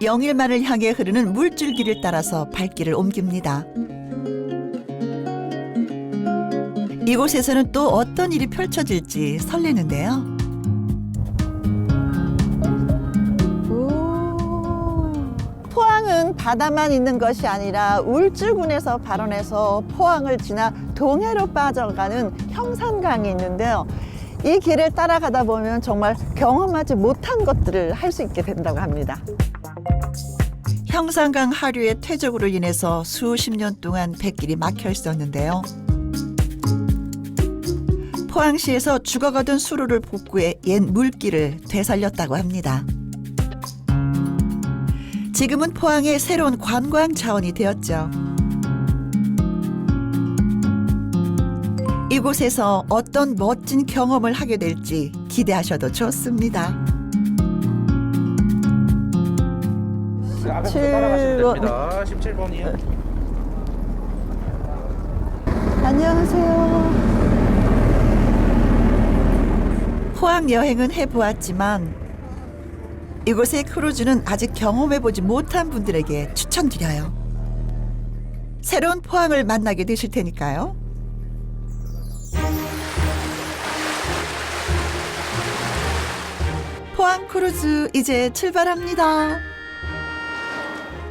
영일만을 향해 흐르는 물줄기를 따라서 발길을 옮깁니다. 이곳에서는 또 어떤 일이 펼쳐질지 설레는데요. 포항은 바다만 있는 것이 아니라 울주군에서 발원해서 포항을 지나 동해로 빠져가는 형산강이 있는데요. 이 길을 따라가다 보면 정말 경험하지 못한 것들을 할 수 있게 된다고 합니다. 형산강 하류의 퇴적으로 인해서 수십 년 동안 뱃길이 막혀 있었는데요. 포항시에서 죽어가던 수로를 복구해 옛 물길을 되살렸다고 합니다. 지금은 포항의 새로운 관광 자원이 되었죠. 이곳에서 어떤 멋진 경험을 하게 될지 기대하셔도 좋습니다. 앞에서 칠 따라가시면 번. 됩니다. 17번이요. 안녕하세요. 포항 여행은 해보았지만 이곳의 크루즈는 아직 경험해보지 못한 분들에게 추천드려요. 새로운 포항을 만나게 되실 테니까요. 포항 크루즈 이제 출발합니다.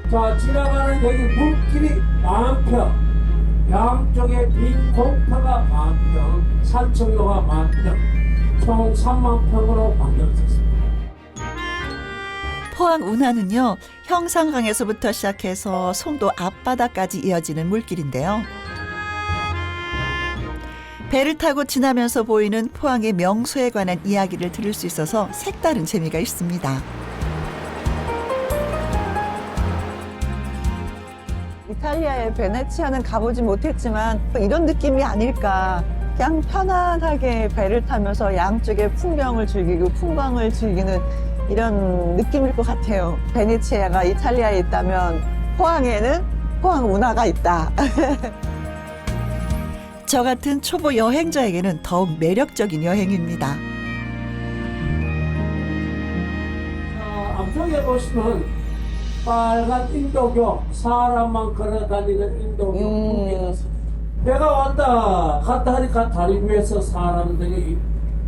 자 지나가는 여기 물길이 만평 양쪽에 빈 공터가 만평 산책로가 만평 총 3만 평으로 만들어졌습니다. 포항 운하는요 형산강에서부터 시작해서 송도 앞바다까지 이어지는 물길인데요. 배를 타고 지나면서 보이는 포항의 명소에 관한 이야기를 들을 수 있어서 색다른 재미가 있습니다. 이탈리아의 베네치아는 가보지 못했지만 이런 느낌이 아닐까. 그냥 편안하게 배를 타면서 양쪽의 풍경을 즐기고 풍광을 즐기는 이런 느낌일 것 같아요. 베네치아가 이탈리아에 있다면 포항에는 포항 운하가 있다. 저 같은 초보 여행자에게는 더욱 매력적인 여행입니다. 자 앞쪽에 보시면 빨간 인도교 사람만 걸어다니는 인도교 음. 배가 왔다 갔다 하니까 다리 위에서 사람들이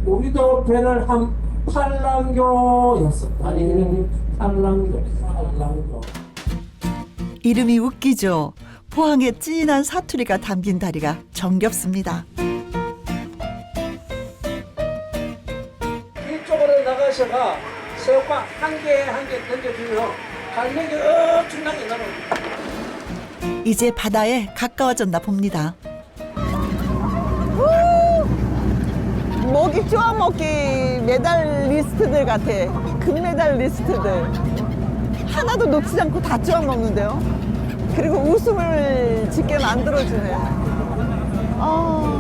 우리도 배를 한 팔랑교였어. 다리 이름이 팔랑교, 팔랑교. 이름이 웃기죠. 포항의 진한 사투리가 담긴 다리가 정겹습니다. 이쪽으로 나가셔가 새우깡 한 개 한 개 던져주면 갈매기 엄청나게 날아옵니다. 이제 바다에 가까워졌나 봅니다. 먹이 쪼아 먹기 메달 리스트들 같아. 금메달 리스트들. 하나도 놓치지 않고 다 쪼아 먹는데요. 그리고 웃음을 짓게 만들어주네. 아.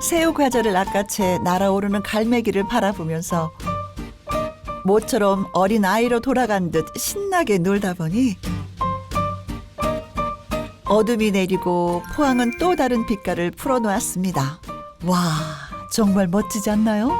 새우 과자를 낚아채 날아오르는 갈매기를 바라보면서 모처럼 어린 아이로 돌아간 듯 신나게 놀다 보니 어둠이 내리고 포항은 또 다른 빛깔을 풀어놓았습니다. 와, 정말 멋지지 않나요?